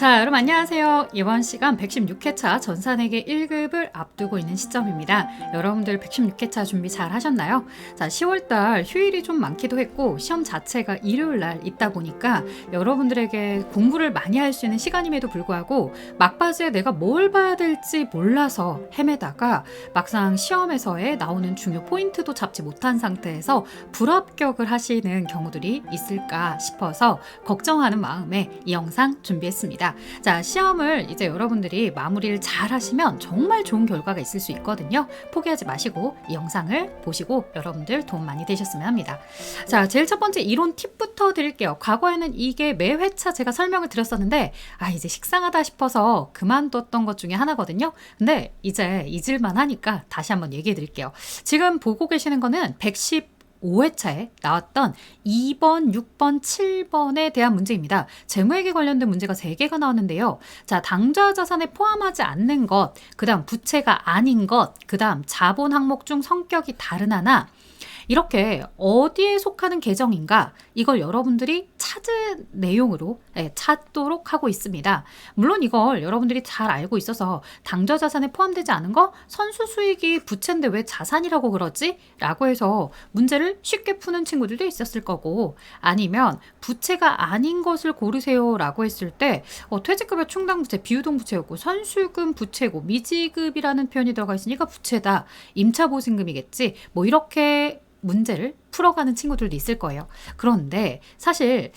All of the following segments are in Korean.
자, 여러분 안녕하세요. 이번 시간 116회차 전산회계 1급을 앞두고 있는 시점입니다. 여러분들 116회차 준비 잘 하셨나요? 자, 10월달 휴일이 좀 많기도 했고 시험 자체가 일요일 날 있다 보니까 여러분들에게 공부를 많이 할 수 있는 시간임에도 불구하고 막바지에 내가 뭘 봐야 될지 몰라서 헤매다가 막상 시험에서의 나오는 중요 포인트도 잡지 못한 상태에서 불합격을 하시는 경우들이 있을까 싶어서 걱정하는 마음에 이 영상 준비했습니다. 자, 시험을 이제 여러분들이 마무리를 잘 하시면 정말 좋은 결과가 있을 수 있거든요. 포기하지 마시고 이 영상을 보시고 여러분들 도움 많이 되셨으면 합니다. 자, 제일 첫 번째 이론 팁부터 드릴게요. 과거에는 이게 매 회차 제가 설명을 드렸었는데, 아, 이제 식상하다 싶어서 그만뒀던 것 중에 하나거든요. 근데 이제 잊을만 하니까 다시 한번 얘기해 드릴게요. 지금 보고 계시는 거는 110 5회차에 나왔던 2번, 6번, 7번에 대한 문제입니다. 재무회계 관련된 문제가 3개가 나왔는데요. 자, 당좌 자산에 포함하지 않는 것, 그 다음 부채가 아닌 것, 그 다음 자본 항목 중 성격이 다른 하나, 이렇게 어디에 속하는 계정인가 이걸 여러분들이 찾은 내용으로 예, 찾도록 하고 있습니다. 물론 이걸 여러분들이 잘 알고 있어서 당좌 자산에 포함되지 않은 거 선수 수익이 부채인데 왜 자산이라고 그러지? 라고 해서 문제를 쉽게 푸는 친구들도 있었을 거고 아니면 부채가 아닌 것을 고르세요 라고 했을 때 어, 퇴직급여 충당 부채 비유동 부채였고 선수금 부채고 미지급이라는 표현이 들어가 있으니까 부채다 임차 보증금이겠지 뭐 이렇게 문제를 풀어가는 친구들도 있을 거예요. 그런데 사실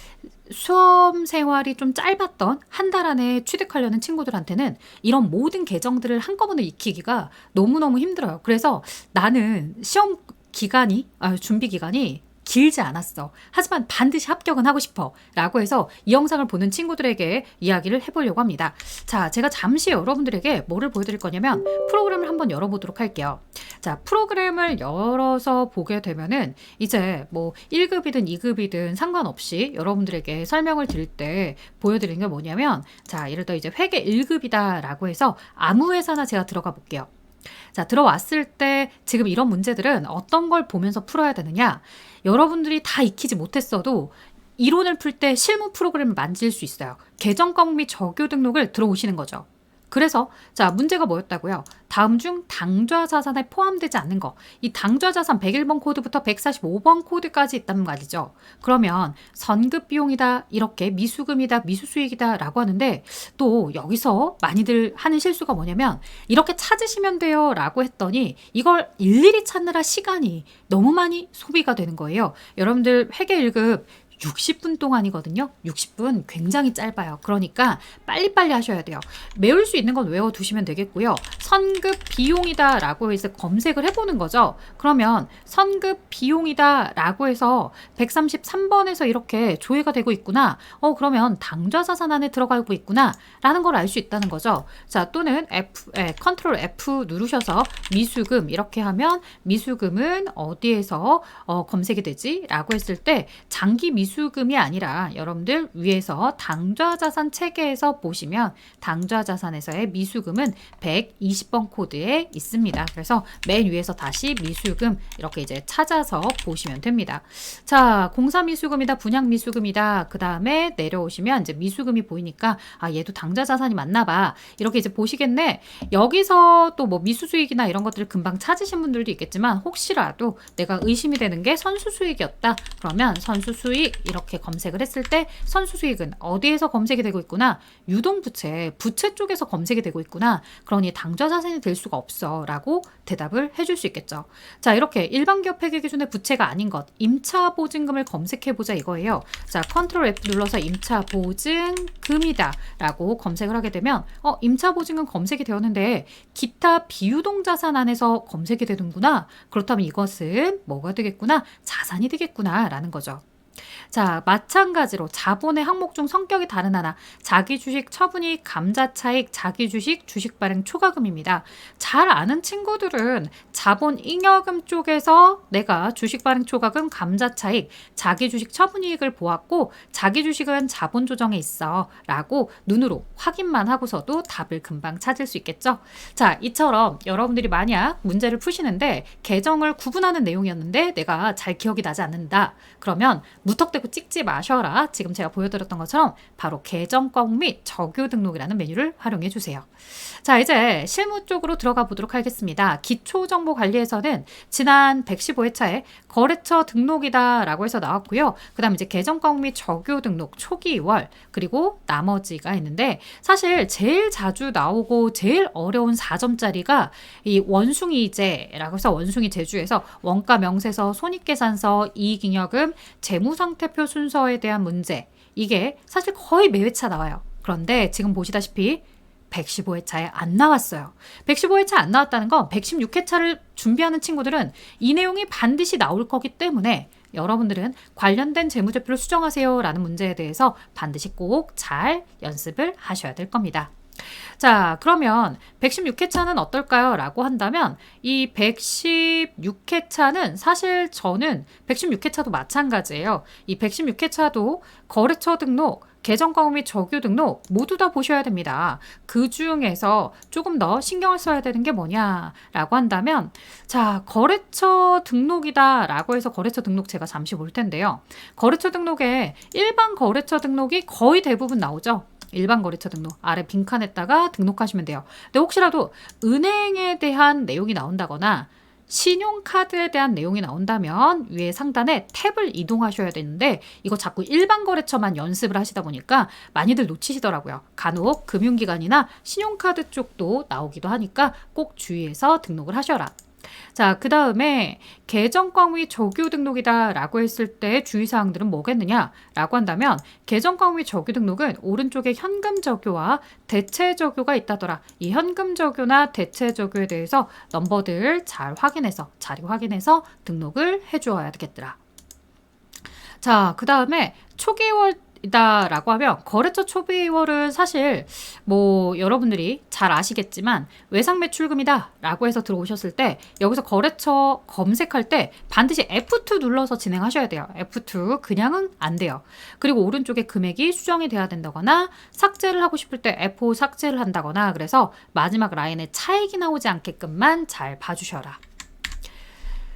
수험 생활이 좀 짧았던 한 달 안에 취득하려는 친구들한테는 이런 모든 계정들을 한꺼번에 익히기가 너무너무 힘들어요. 그래서 나는 시험 기간이, 아, 준비 기간이 길지 않았어. 하지만 반드시 합격은 하고 싶어. 라고 해서 이 영상을 보는 친구들에게 이야기를 해보려고 합니다. 자, 제가 잠시 여러분들에게 뭐를 보여드릴 거냐면 프로그램을 한번 열어보도록 할게요. 자, 프로그램을 열어서 보게 되면은 이제 뭐 1급이든 2급이든 상관없이 여러분들에게 설명을 드릴 때 보여드리는 게 뭐냐면 자, 예를 들어 이제 회계 1급이다 라고 해서 아무 회사나 제가 들어가 볼게요. 자, 들어왔을 때 지금 이런 문제들은 어떤 걸 보면서 풀어야 되느냐? 여러분들이 다 익히지 못했어도 이론을 풀 때 실무 프로그램을 만질 수 있어요. 계정 과목 및 적요 등록을 들어오시는 거죠. 그래서 자 문제가 뭐였다고요? 다음 중 당좌 자산에 포함되지 않는 거. 이 당좌 자산 101번 코드부터 145번 코드까지 있단 말이죠. 그러면 선급 비용이다 이렇게 미수금이다 미수수익이다라고 하는데 또 여기서 많이들 하는 실수가 뭐냐면 이렇게 찾으시면 돼요라고 했더니 이걸 일일이 찾느라 시간이 너무 많이 소비가 되는 거예요. 여러분들 회계 1급 60분 동안이거든요. 60분 굉장히 짧아요. 그러니까 빨리빨리 하셔야 돼요. 외울 수 있는 건 외워두시면 되겠고요. 선급 비용이다 라고 해서 검색을 해보는 거죠. 그러면 선급 비용이다 라고 해서 133번에서 이렇게 조회가 되고 있구나. 어 그러면 당좌 자산 안에 들어가고 있구나 라는 걸 알 수 있다는 거죠. 자 또는 F, 예, 컨트롤 F 누르셔서 미수금 이렇게 하면 미수금은 어디에서 어, 검색이 되지?라고 했을 때 장기 미수 미수금이 아니라 여러분들 위에서 당좌자산 체계에서 보시면 당좌자산에서의 미수금은 120번 코드에 있습니다. 그래서 맨 위에서 다시 미수금 이렇게 이제 찾아서 보시면 됩니다. 자, 공사 미수금이다, 분양 미수금이다. 그 다음에 내려오시면 이제 미수금이 보이니까 아 얘도 당좌자산이 맞나 봐. 이렇게 이제 보시겠네. 여기서 또 뭐 미수수익이나 이런 것들을 금방 찾으신 분들도 있겠지만 혹시라도 내가 의심이 되는 게 선수수익이었다. 그러면 선수수익 이렇게 검색을 했을 때 선수 수익은 어디에서 검색이 되고 있구나. 유동 부채, 부채 쪽에서 검색이 되고 있구나. 그러니 당좌 자산이 될 수가 없어. 라고 대답을 해줄 수 있겠죠. 자, 이렇게 일반 기업 회계 기준의 부채가 아닌 것, 임차 보증금을 검색해 보자 이거예요. 자, 컨트롤 F 눌러서 임차 보증금이다. 라고 검색을 하게 되면, 어, 임차 보증금 검색이 되었는데, 기타 비유동 자산 안에서 검색이 되는구나. 그렇다면 이것은 뭐가 되겠구나? 자산이 되겠구나. 라는 거죠. 자, 마찬가지로 자본의 항목 중 성격이 다른 하나, 자기 주식 처분이 감자 차익, 자기 주식 주식 발행 초과금입니다. 잘 아는 친구들은 자본 잉여금 쪽에서 내가 주식 발행 초과금 감자 차익, 자기 주식 처분 이익을 보았고 자기 주식은 자본 조정에 있어라고 눈으로 확인만 하고서도 답을 금방 찾을 수 있겠죠. 자, 이처럼 여러분들이 만약 문제를 푸시는데 계정을 구분하는 내용이었는데 내가 잘 기억이 나지 않는다. 그러면 무턱대 고 찍지 마셔라. 지금 제가 보여드렸던 것처럼 바로 계정권 및 적요 등록이라는 메뉴를 활용해 주세요. 자, 이제 실무 쪽으로 들어가 보도록 하겠습니다. 기초 정보 관리에서는 지난 115회차에 거래처 등록이다라고 해서 나왔고요. 그 다음 이제 계정권 및 적요 등록 초기 2월 그리고 나머지가 있는데 사실 제일 자주 나오고 제일 어려운 4점짜리가 이 원숭이제라고 해서 원숭이 제주에서 원가 명세서 손익 계산서 이익잉여금 재무상태 표 순서에 대한 문제 이게 사실 거의 매회차 나와요. 그런데 지금 보시다시피 115회차에 안 나왔어요. 115회차 안 나왔다는 건 116회차를 준비하는 친구들은 이 내용이 반드시 나올 거기 때문에 여러분들은 관련된 재무제표를 수정하세요라는 문제에 대해서 반드시 꼭 잘 연습을 하셔야 될 겁니다. 자, 그러면 116회차는 어떨까요? 라고 한다면 이 116회차는 사실 저는 116회차도 마찬가지예요. 이 116회차도 거래처 등록, 계정광 및 적유 등록 모두 다 보셔야 됩니다. 그 중에서 조금 더 신경을 써야 되는 게 뭐냐라고 한다면 자 거래처 등록이다라고 해서 거래처 등록 제가 잠시 볼 텐데요. 거래처 등록에 일반 거래처 등록이 거의 대부분 나오죠. 일반 거래처 등록 아래 빈칸에다가 등록하시면 돼요. 근데 혹시라도 은행에 대한 내용이 나온다거나 신용카드에 대한 내용이 나온다면 위에 상단에 탭을 이동하셔야 되는데 이거 자꾸 일반 거래처만 연습을 하시다 보니까 많이들 놓치시더라고요. 간혹 금융기관이나 신용카드 쪽도 나오기도 하니까 꼭 주의해서 등록을 하셔라. 자, 그 다음에 계정광 및 적유 등록이다 라고 했을 때 주의사항들은 뭐겠느냐 라고 한다면 계정광 및 적유 등록은 오른쪽에 현금 적유와 대체 적유가 있다더라. 이 현금 적유나 대체 적유에 대해서 넘버들 잘 확인해서 자리 확인해서 등록을 해주어야 되겠더라. 자, 그 다음에 초기월 이다라고 하면 거래처 초비월은 사실 뭐 여러분들이 잘 아시겠지만 외상 매출금이다라고 해서 들어오셨을 때 여기서 거래처 검색할 때 반드시 F2 눌러서 진행하셔야 돼요. F2 그냥은 안 돼요. 그리고 오른쪽에 금액이 수정이 돼야 된다거나 삭제를 하고 싶을 때 F5 삭제를 한다거나 그래서 마지막 라인에 차익이 나오지 않게끔만 잘 봐주셔라.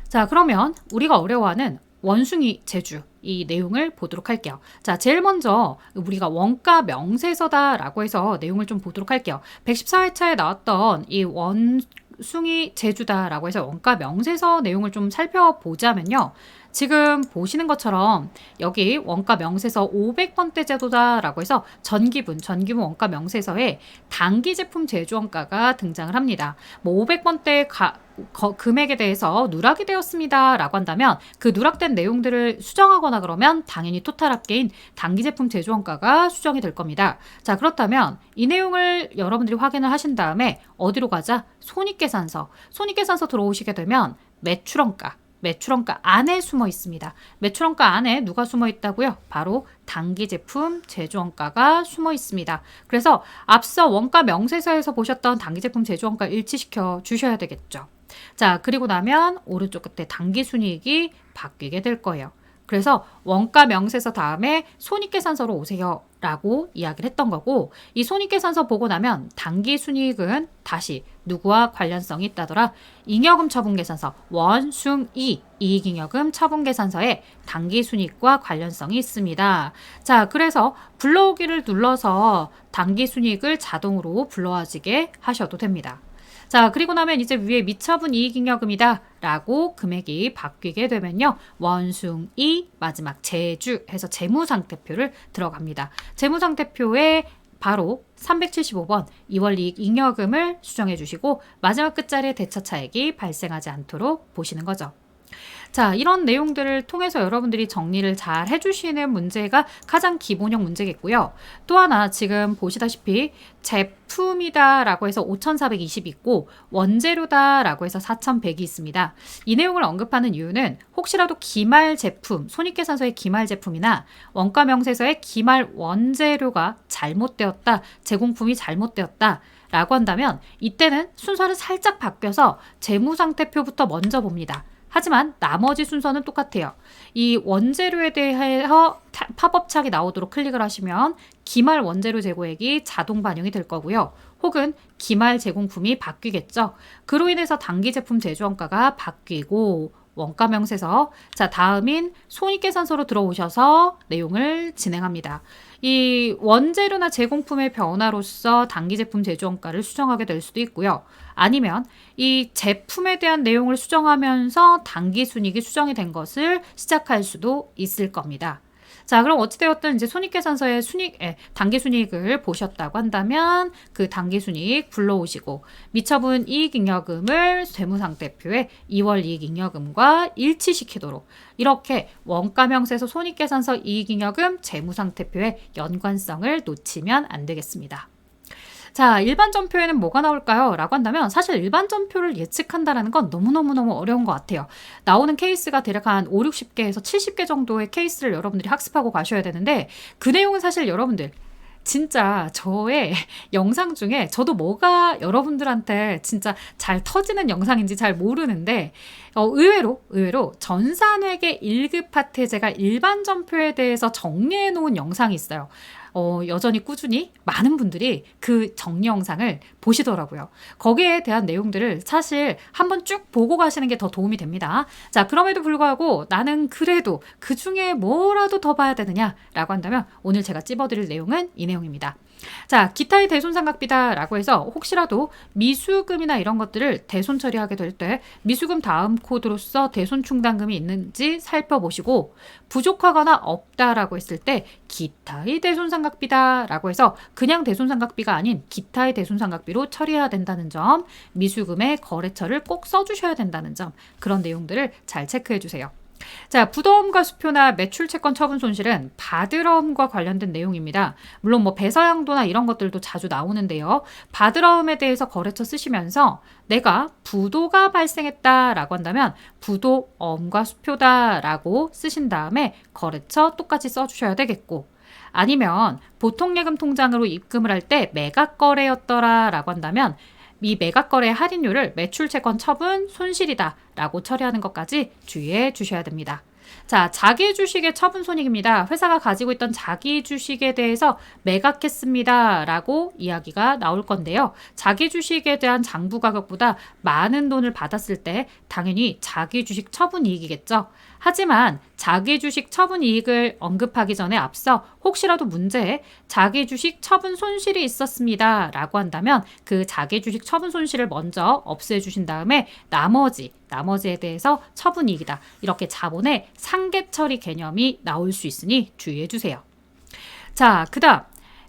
자, 그러면 우리가 어려워하는 원숭이 제주 이 내용을 보도록 할게요. 자, 제일 먼저 우리가 원가 명세서다라고 해서 내용을 좀 보도록 할게요. 114회차에 나왔던 이 원 숭이 제주다라고 해서 원가 명세서 내용을 좀 살펴보자면요. 지금 보시는 것처럼 여기 원가 명세서 500번대 제도다라고 해서 전기분, 전기분 원가 명세서에 단기 제품 제조 원가가 등장을 합니다. 뭐 500번대 가, 거, 금액에 대해서 누락이 되었습니다. 라고 한다면 그 누락된 내용들을 수정하거나 그러면 당연히 토탈 합계인 단기 제품 제조원가가 수정이 될 겁니다. 자, 그렇다면 이 내용을 여러분들이 확인을 하신 다음에 어디로 가자? 손익계산서. 손익계산서 들어오시게 되면 매출원가. 매출원가 안에 숨어 있습니다. 매출원가 안에 누가 숨어 있다고요? 바로 단기 제품 제조원가가 숨어 있습니다. 그래서 앞서 원가 명세서에서 보셨던 단기 제품 제조원가 일치시켜 주셔야 되겠죠. 자, 그리고 나면 오른쪽 끝에 단기 순이익이 바뀌게 될 거예요. 그래서 원가 명세서 다음에 손익계산서로 오세요. 라고 이야기를 했던 거고, 이 손익계산서 보고 나면 단기 순이익은 다시 누구와 관련성이 있다더라? 잉여금 처분계산서, 원숭이 이익잉여금 처분계산서에 단기 순이익과 관련성이 있습니다. 자, 그래서 불러오기를 눌러서 단기 순이익을 자동으로 불러와지게 하셔도 됩니다. 자, 그리고 나면 이제 위에 미처분 이익잉여금이다 라고 금액이 바뀌게 되면요. 원숭이 마지막 제주 해서 재무상태표를 들어갑니다. 재무상태표에 바로 375번 2월 이익 잉여금을 수정해 주시고 마지막 끝자리에 대차 차액이 발생하지 않도록 보시는 거죠. 자, 이런 내용들을 통해서 여러분들이 정리를 잘 해주시는 문제가 가장 기본형 문제겠고요. 또 하나 지금 보시다시피 제품이다라고 해서 5,420 있고 원재료다라고 해서 4,100이 있습니다. 이 내용을 언급하는 이유는 혹시라도 기말 제품, 손익계산서의 기말 제품이나 원가 명세서의 기말 원재료가 잘못되었다, 제공품이 잘못되었다. 라고 한다면 이때는 순서를 살짝 바뀌어서 재무상태표부터 먼저 봅니다. 하지만 나머지 순서는 똑같아요. 이 원재료에 대해서 타- 팝업 창이 나오도록 클릭을 하시면 기말 원재료 재고액이 자동 반영이 될 거고요. 혹은 기말 제공품이 바뀌겠죠. 그로 인해서 단기 제품 제조원가가 바뀌고 원가 명세서 자 다음인 손익계산서로 들어오셔서 내용을 진행합니다. 이 원재료나 제공품의 변화로서 단기 제품 제조 원가를 수정하게 될 수도 있고요. 아니면 이 제품에 대한 내용을 수정하면서 단기 순익이 수정이 된 것을 시작할 수도 있을 겁니다. 자, 그럼 어찌되었든 이제 손익계산서의 순익, 에, 단기 순익을 보셨다고 한다면 그 단기 순익 불러오시고 미처분 이익잉여금을 재무상태표에 2월 이익잉여금과 일치시키도록 이렇게 원가명세서 손익계산서 이익잉여금 재무상태표의 연관성을 놓치면 안 되겠습니다. 자, 일반 전표에는 뭐가 나올까요? 라고 한다면 사실 일반 전표를 예측한다라는 건 너무너무너무 어려운 것 같아요. 나오는 케이스가 대략 한 5, 60개에서 70개 정도의 케이스를 여러분들이 학습하고 가셔야 되는데 그 내용은 사실 여러분들 진짜 저의 영상 중에 저도 뭐가 여러분들한테 진짜 잘 터지는 영상인지 잘 모르는데 어, 의외로 의외로 전산회계 1급 파트에 제가 일반 전표에 대해서 정리해 놓은 영상이 있어요. 어, 여전히 꾸준히 많은 분들이 그 정리 영상을 보시더라고요. 거기에 대한 내용들을 사실 한번 쭉 보고 가시는 게 더 도움이 됩니다. 자, 그럼에도 불구하고 나는 그래도 그 중에 뭐라도 더 봐야 되느냐라고 한다면 오늘 제가 찝어드릴 내용은 이 내용입니다. 자, 기타의 대손 상각비다라고 해서 혹시라도 미수금이나 이런 것들을 대손 처리하게 될 때 미수금 다음 코드로서 대손 충당금이 있는지 살펴보시고 부족하거나 없다라고 했을 때 기타의 대손 상각비다라고 해서 그냥 대손 상각비가 아닌 기타의 대손 상각비로 처리해야 된다는 점, 미수금의 거래처를 꼭 써주셔야 된다는 점 그런 내용들을 잘 체크해 주세요. 자, 부도음과 수표나 매출 채권 처분 손실은 바드러움과 관련된 내용입니다. 물론 뭐 배서양도나 이런 것들도 자주 나오는데요. 바드러움에 대해서 거래처 쓰시면서 내가 부도가 발생했다라고 한다면 부도엄과 수표다라고 쓰신 다음에 거래처 똑같이 써 주셔야 되겠고 아니면 보통 예금 통장으로 입금을 할 때 매각 거래였더라라고 한다면 이 매각 거래 할인율을 매출 채권 처분 손실이다라고 처리하는 것까지 주의해 주셔야 됩니다. 자, 자기 주식의 처분 손익입니다. 회사가 가지고 있던 자기 주식에 대해서 매각했습니다 라고 이야기가 나올 건데요. 자기 주식에 대한 장부 가격보다 많은 돈을 받았을 때 당연히 자기 주식 처분 이익이겠죠. 하지만 자기 주식 처분 이익을 언급하기 전에 앞서 혹시라도 문제에 자기 주식 처분 손실이 있었습니다. 라고 한다면 그 자기 주식 처분 손실을 먼저 없애 주신 다음에 나머지 나머지에 대해서 처분 이익이다. 이렇게 자본의 상계 처리 개념이 나올 수 있으니 주의해 주세요. 자, 그다음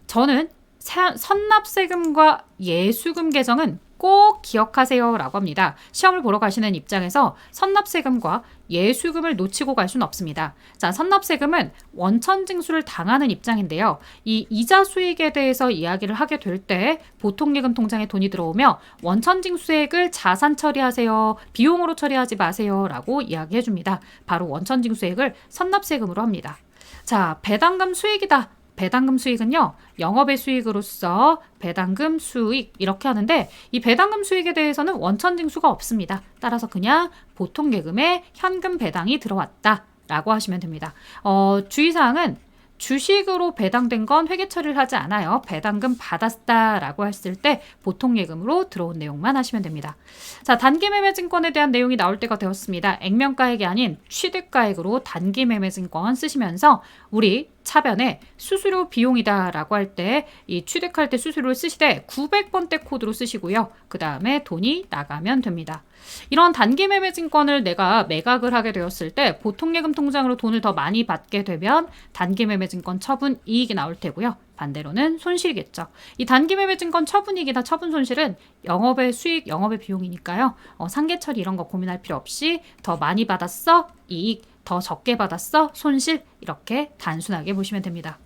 저는 사- 선납세금과 예수금 계정은 꼭 기억하세요라고 합니다. 시험을 보러 가시는 입장에서 선납세금과 예수금을 놓치고 갈 수는 없습니다. 자, 선납세금은 원천 징수를 당하는 입장인데요. 이 이자 수익에 대해서 이야기를 하게 될 때 보통 예금 통장에 돈이 들어오며 원천 징수액을 자산 처리하세요. 비용으로 처리하지 마세요라고 이야기해 줍니다. 바로 원천 징수액을 선납세금으로 합니다. 자, 배당금 수익이다. 배당금 수익은요, 영업의 수익으로서 배당금 수익 이렇게 하는데 이 배당금 수익에 대해서는 원천 징수가 없습니다. 따라서 그냥 보통 예금에 현금 배당이 들어왔다 라고 하시면 됩니다. 어, 주의사항은 주식으로 배당된 건 회계 처리를 하지 않아요. 배당금 받았다라고 했을 때 보통 예금으로 들어온 내용만 하시면 됩니다. 자, 단기 매매 증권에 대한 내용이 나올 때가 되었습니다. 액면가액이 아닌 취득가액으로 단기 매매 증권 쓰시면서 우리 차변에 수수료 비용이다라고 할 때 이 취득할 때 수수료를 쓰시되 900번대 코드로 쓰시고요. 그 다음에 돈이 나가면 됩니다. 이런 단기 매매 증권을 내가 매각을 하게 되었을 때 보통 예금 통장으로 돈을 더 많이 받게 되면 단기 매매 증권 처분 이익이 나올 테고요. 반대로는 손실이겠죠. 이 단기 매매 증권 처분이익이나 처분 손실은 영업의 수익, 영업의 비용이니까요. 어, 상계 처리 이런 거 고민할 필요 없이 더 많이 받았어 이익, 더 적게 받았어 손실 이렇게 단순하게 보시면 됩니다.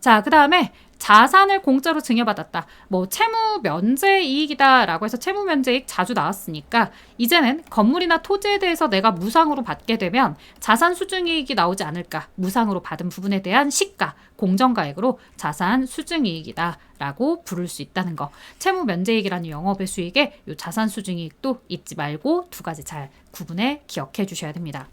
자, 그 다음에 자산을 공짜로 증여받았다. 뭐 채무 면제 이익이다라고 해서 채무 면제 이익 자주 나왔으니까 이제는 건물이나 토지에 대해서 내가 무상으로 받게 되면 자산 수증 이익이 나오지 않을까? 무상으로 받은 부분에 대한 시가, 공정가액으로 자산 수증 이익이다라고 부를 수 있다는 거. 채무 면제 이익이라는 영업의 수익에 요 자산 수증 이익도 잊지 말고 두 가지 잘 구분해 기억해 주셔야 됩니다.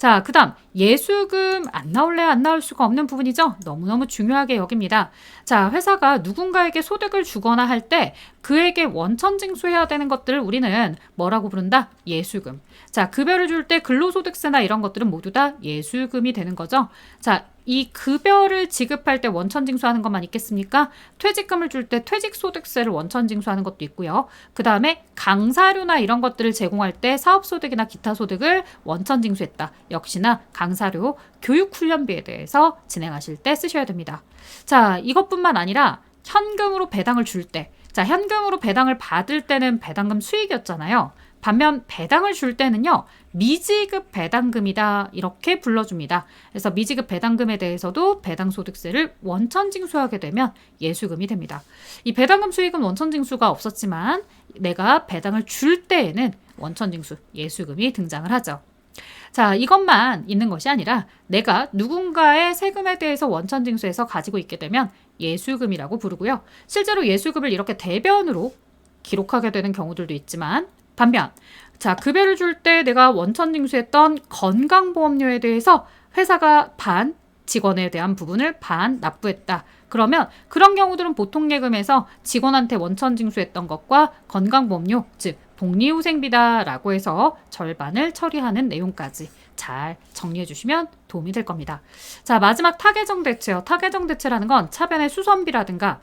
자, 그 다음, 예수금 안 나올래 안 나올 수가 없는 부분이죠. 너무너무 중요하게 여깁니다. 자, 회사가 누군가에게 소득을 주거나 할 때 그에게 원천 징수해야 되는 것들을 우리는 뭐라고 부른다? 예수금. 자, 급여를 줄 때 근로소득세나 이런 것들은 모두 다 예수금이 되는 거죠. 자, 이 급여를 지급할 때 원천 징수하는 것만 있겠습니까? 퇴직금을 줄 때 퇴직소득세를 원천 징수하는 것도 있고요. 그 다음에 강사료나 이런 것들을 제공할 때 사업소득이나 기타 소득을 원천 징수했다. 역시나 강사료, 교육 훈련비에 대해서 진행하실 때 쓰셔야 됩니다. 자, 이것뿐만 아니라 현금으로 배당을 줄 때, 자, 현금으로 배당을 받을 때는 배당금 수익이었잖아요. 반면 배당을 줄 때는요, 미지급 배당금이다. 이렇게 불러줍니다. 그래서 미지급 배당금에 대해서도 배당소득세를 원천 징수하게 되면 예수금이 됩니다. 이 배당금 수익은 원천 징수가 없었지만 내가 배당을 줄 때에는 원천 징수, 예수금이 등장을 하죠. 자, 이것만 있는 것이 아니라 내가 누군가의 세금에 대해서 원천 징수해서 가지고 있게 되면 예수금이라고 부르고요. 실제로 예수금을 이렇게 대변으로 기록하게 되는 경우들도 있지만 반면 자 급여를 줄 때 내가 원천 징수했던 건강보험료에 대해서 회사가 반 직원에 대한 부분을 반 납부했다. 그러면 그런 경우들은 보통 예금에서 직원한테 원천 징수했던 것과 건강보험료 즉 복리후생비다라고 해서 절반을 처리하는 내용까지 잘 정리해 주시면 도움이 될 겁니다. 자 마지막 타개정 대체요. 타개정 대체라는 건 차변의 수선비라든가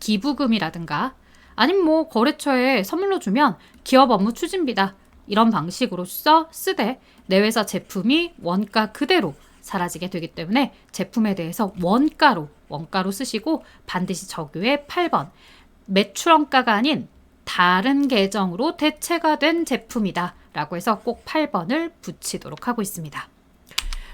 기부금이라든가 아니면 뭐 거래처에 선물로 주면 기업 업무 추진비다. 이런 방식으로 써 쓰되 내 회사 제품이 원가 그대로 사라지게 되기 때문에 제품에 대해서 원가로 원가로 쓰시고 반드시 적유의 8번 매출원가가 아닌 다른 계정으로 대체가 된 제품이다 라고 해서 꼭 8번을 붙이도록 하고 있습니다.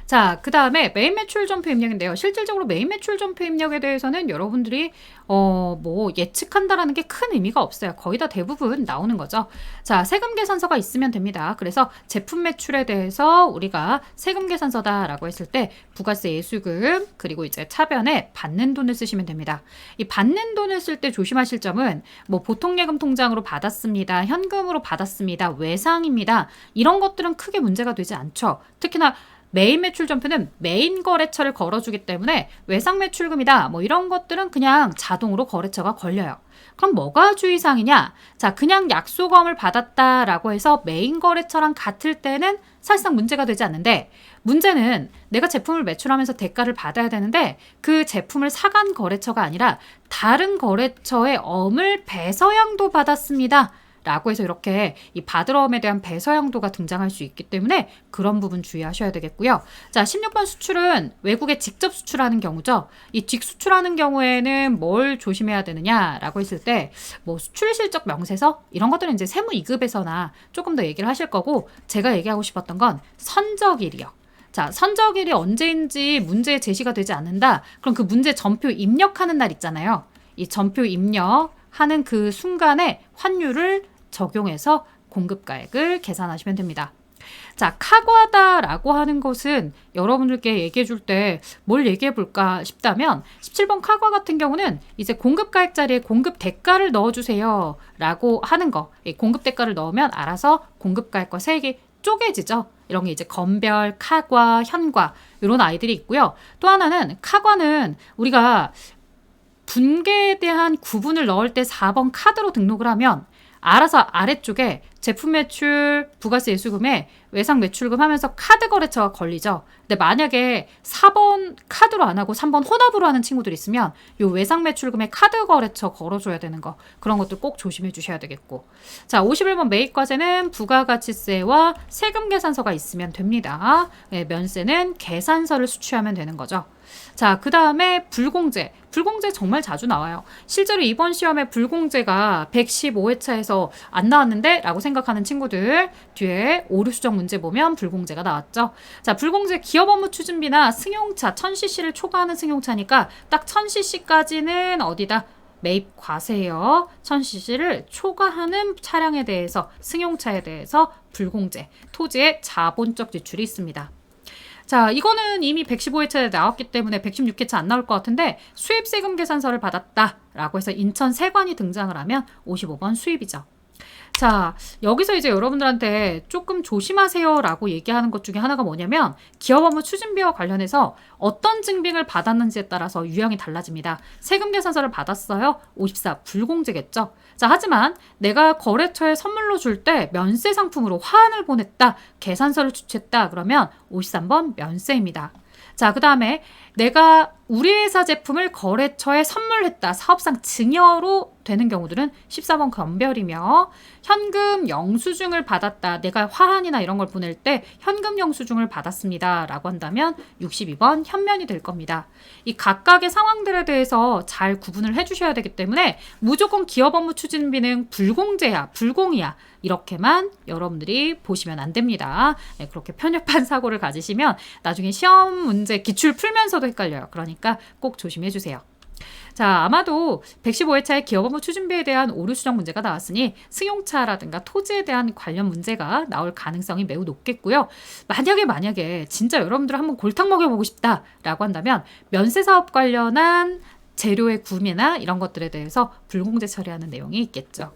자, 그 다음에 메인 매출 점표 입력인데요. 실질적으로 메인 매출 점표 입력에 대해서는 여러분들이 어, 뭐 예측한다라는 게 큰 의미가 없어요. 거의 다 대부분 나오는 거죠. 자, 세금 계산서가 있으면 됩니다. 그래서 제품 매출에 대해서 우리가 세금 계산서다라고 했을 때 부가세 예수금 그리고 이제 차변에 받는 돈을 쓰시면 됩니다. 이 받는 돈을 쓸 때 조심하실 점은 뭐 보통 예금 통장으로 받았습니다. 현금으로 받았습니다. 외상입니다. 이런 것들은 크게 문제가 되지 않죠. 특히나 메인 매출 점표는 메인 거래처를 걸어주기 때문에 외상 매출금이다. 뭐 이런 것들은 그냥 자동으로 거래처가 걸려요. 그럼 뭐가 주의사항이냐? 자, 그냥 약속음을 받았다라고 해서 메인 거래처랑 같을 때는 사실상 문제가 되지 않는데 문제는 내가 제품을 매출하면서 대가를 받아야 되는데 그 제품을 사간 거래처가 아니라 다른 거래처의 엄을 배서양도 받았습니다. 라고 해서 이렇게 이 바드럼에 대한 배서양도가 등장할 수 있기 때문에 그런 부분 주의하셔야 되겠고요. 자, 16번 수출은 외국에 직접 수출하는 경우죠. 이 직수출하는 경우에는 뭘 조심해야 되느냐라고 했을 때 뭐 수출 실적 명세서 이런 것들은 이제 세무 2급에서나 조금 더 얘기를 하실 거고 제가 얘기하고 싶었던 건 선적일이요. 자, 선적일이 언제인지 문제 제시가 되지 않는다. 그럼 그 문제 전표 입력하는 날 있잖아요. 이 전표 입력하는 그 순간에 환율을 적용해서 공급가액을 계산하시면 됩니다. 자, 카과다라고 하는 것은 여러분들께 얘기해 줄 때 뭘 얘기해 볼까 싶다면 17번 카과 같은 경우는 이제 공급 가액 자리에 공급 대가를 넣어 주세요. 라고 하는 거. 공급 대가를 넣으면 알아서 공급 가액과 세액이 쪼개지죠. 이런 게 이제 건별, 카과, 현과 이런 아이들이 있고요. 또 하나는 카과는 우리가 분계에 대한 구분을 넣을 때 4번 카드로 등록을 하면 알아서 아래쪽에 제품 매출, 부가세 예수금에 외상 매출금 하면서 카드 거래처가 걸리죠. 근데 만약에 4번 카드로 안 하고 3번 혼합으로 하는 친구들 있으면 요 외상 매출금에 카드 거래처 걸어줘야 되는 거 그런 것들 꼭 조심해 주셔야 되겠고 자 51번 매입 과세는 부가가치세와 세금 계산서가 있으면 됩니다. 네, 면세는 계산서를 수취하면 되는 거죠. 자, 그 다음에 불공제. 불공제 정말 자주 나와요. 실제로 이번 시험에 불공제가 115회차에서 안 나왔는데? 라고 생각하는 친구들 뒤에 오류 수정 문제 보면 불공제가 나왔죠. 자, 불공제 기업 업무 추진비나 승용차 1000cc를 초과하는 승용차니까 딱 1000cc까지는 어디다? 매입 과세요. 1000cc를 초과하는 차량에 대해서 승용차에 대해서 불공제, 토지의 자본적 지출이 있습니다. 자, 이거는 이미 115회차에 나왔기 때문에 116회차 안 나올 것 같은데 수입 세금 계산서를 받았다라고 해서 인천 세관이 등장을 하면 55번 수입이죠. 자, 여기서 이제 여러분들한테 조금 조심하세요라고 얘기하는 것 중에 하나가 뭐냐면 기업 업무 추진비와 관련해서 어떤 증빙을 받았는지에 따라서 유형이 달라집니다. 세금 계산서를 받았어요. 54 불공제겠죠. 자, 하지만 내가 거래처에 선물로 줄 때 면세 상품으로 화환을 보냈다. 계산서를 주최했다. 그러면 53번 면세입니다. 자, 그 다음에 내가 우리 회사 제품을 거래처에 선물했다. 사업상 증여로 되는 경우들은 14번 검별이며 현금 영수증을 받았다. 내가 화환이나 이런 걸 보낼 때 현금 영수증을 받았습니다. 라고 한다면 62번 현면이 될 겁니다. 이 각각의 상황들에 대해서 잘 구분을 해주셔야 되기 때문에 무조건 기업 업무 추진비는 불공제야, 불공이야. 이렇게만 여러분들이 보시면 안 됩니다. 네, 그렇게 편협한 사고를 가지시면 나중에 시험 문제 기출 풀면서도 헷갈려요. 그러니까 꼭 조심해 주세요. 자, 아마도 115회차의 기업 업무 추진비에 대한 오류 수정 문제가 나왔으니 승용차라든가 토지에 대한 관련 문제가 나올 가능성이 매우 높겠고요. 만약에 만약에 진짜 여러분들 한번 골탕 먹여보고 싶다라고 한다면 면세 사업 관련한 재료의 구매나 이런 것들에 대해서 불공제 처리하는 내용이 있겠죠.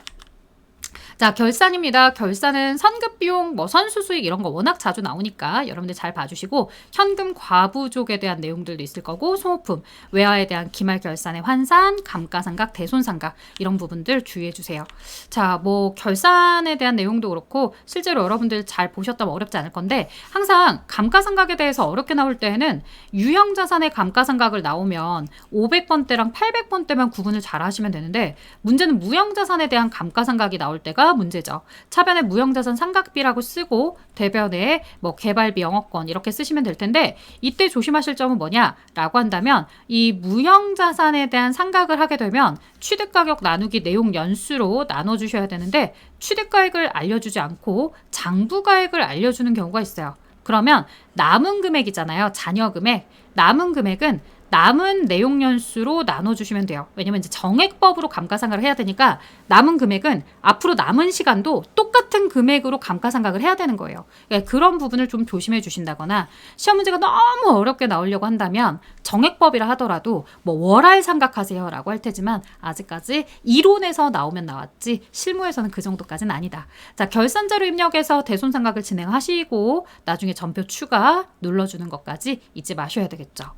자, 결산입니다. 결산은 선급 비용, 뭐 선수 수익 이런 거 워낙 자주 나오니까 여러분들 잘 봐주시고 현금 과부족에 대한 내용들도 있을 거고 소모품, 외화에 대한 기말 결산의 환산, 감가상각, 대손상각 이런 부분들 주의해 주세요. 자, 뭐 결산에 대한 내용도 그렇고 실제로 여러분들 잘 보셨다면 어렵지 않을 건데 항상 감가상각에 대해서 어렵게 나올 때에는 유형 자산의 감가상각을 나오면 500번대랑 800번대만 구분을 잘 하시면 되는데 문제는 무형 자산에 대한 감가상각이 나올 때가 문제죠. 차변에 무형자산 상각비라고 쓰고 대변에 뭐 개발비 영업권 이렇게 쓰시면 될 텐데 이때 조심하실 점은 뭐냐라고 한다면 이 무형자산에 대한 상각을 하게 되면 취득가격 나누기 내용 연수로 나눠주셔야 되는데 취득가액을 알려주지 않고 장부가액을 알려주는 경우가 있어요. 그러면 남은 금액이잖아요. 잔여 금액. 남은 금액은 남은 내용 연수로 나눠주시면 돼요. 왜냐면 이제 정액법으로 감가상각을 해야 되니까 남은 금액은 앞으로 남은 시간도 똑같은 금액으로 감가상각을 해야 되는 거예요. 그러니까 그런 부분을 좀 조심해 주신다거나 시험 문제가 너무 어렵게 나오려고 한다면 정액법이라 하더라도 뭐 월할 상각하세요라고 할 테지만 아직까지 이론에서 나오면 나왔지 실무에서는 그 정도까지는 아니다. 자 결산자료 입력해서 대손상각을 진행하시고 나중에 전표 추가 눌러주는 것까지 잊지 마셔야 되겠죠.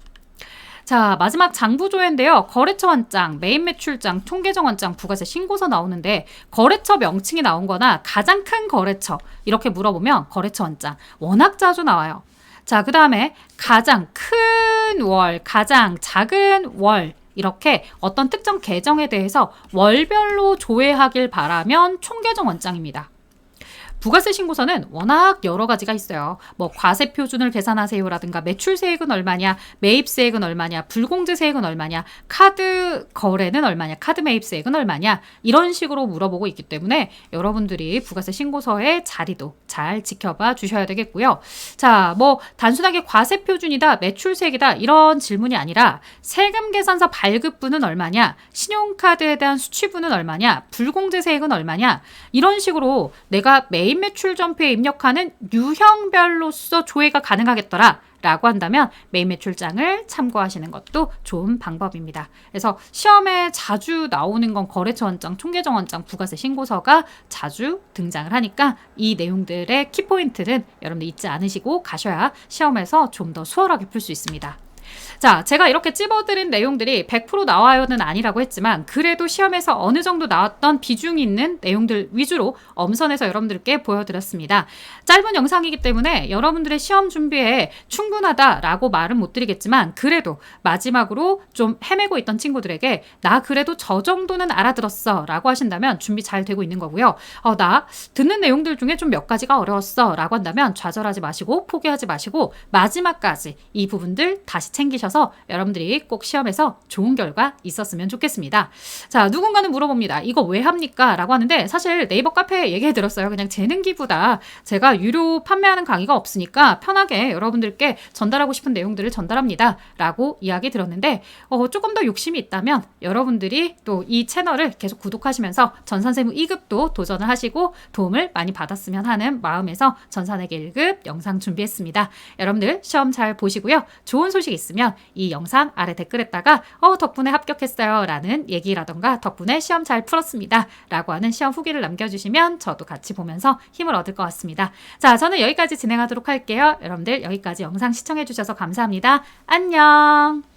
자, 마지막 장부조회인데요. 거래처 원장, 메인 매출장, 총계정 원장, 부가세 신고서 나오는데 거래처 명칭이 나온 거나 가장 큰 거래처 이렇게 물어보면 거래처 원장 워낙 자주 나와요. 자, 그다음에 가장 큰 월, 가장 작은 월 이렇게 어떤 특정 계정에 대해서 월별로 조회하길 바라면 총계정 원장입니다. 부가세 신고서는 워낙 여러 가지가 있어요. 뭐 과세 표준을 계산하세요라든가 매출 세액은 얼마냐, 매입 세액은 얼마냐, 불공제 세액은 얼마냐, 카드 거래는 얼마냐, 카드 매입 세액은 얼마냐 이런 식으로 물어보고 있기 때문에 여러분들이 부가세 신고서의 자리도 잘 지켜봐 주셔야 되겠고요. 자, 뭐 단순하게 과세 표준이다, 매출 세액이다 이런 질문이 아니라 세금 계산서 발급분은 얼마냐, 신용카드에 대한 수취분은 얼마냐, 불공제 세액은 얼마냐 이런 식으로 내가 매입 개인 매출 전표에 입력하는 유형별로서 조회가 가능하겠더라. 라고 한다면 메인 매출장을 참고하시는 것도 좋은 방법입니다. 그래서 시험에 자주 나오는 건 거래처 원장, 총계정 원장, 부가세 신고서가 자주 등장을 하니까 이 내용들의 키포인트는 여러분들 잊지 않으시고 가셔야 시험에서 좀 더 수월하게 풀 수 있습니다. 자, 제가 이렇게 찝어드린 내용들이 100% 나와요는 아니라고 했지만 그래도 시험에서 어느 정도 나왔던 비중 있는 내용들 위주로 엄선해서 여러분들께 보여드렸습니다. 짧은 영상이기 때문에 여러분들의 시험 준비에 충분하다라고 말은 못 드리겠지만 그래도 마지막으로 좀 헤매고 있던 친구들에게 나 그래도 저 정도는 알아들었어 라고 하신다면 준비 잘 되고 있는 거고요. 어, 나 듣는 내용들 중에 좀 몇 가지가 어려웠어 라고 한다면 좌절하지 마시고 포기하지 마시고 마지막까지 이 부분들 다시 챙기셔서 여러분들이 꼭 시험에서 좋은 결과 있었으면 좋겠습니다. 자, 누군가는 물어봅니다. 이거 왜 합니까? 라고 하는데 사실 네이버 카페에 얘기해 들었어요. 그냥 재능 기부다. 제가 유료 판매하는 강의가 없으니까 편하게 여러분들께 전달하고 싶은 내용들을 전달합니다. 라고 이야기 들었는데 어, 조금 더 욕심이 있다면 여러분들이 또 이 채널을 계속 구독하시면서 전산세무 2급도 도전을 하시고 도움을 많이 받았으면 하는 마음에서 전산회계 1급 영상 준비했습니다. 여러분들 시험 잘 보시고요. 좋은 소식 있으면 이 영상 아래 댓글에다가 어 덕분에 합격했어요 라는 얘기라던가 덕분에 시험 잘 풀었습니다 라고 하는 시험 후기를 남겨주시면 저도 같이 보면서 힘을 얻을 것 같습니다. 자 저는 여기까지 진행하도록 할게요. 여러분들 여기까지 영상 시청해 주셔서 감사합니다. 안녕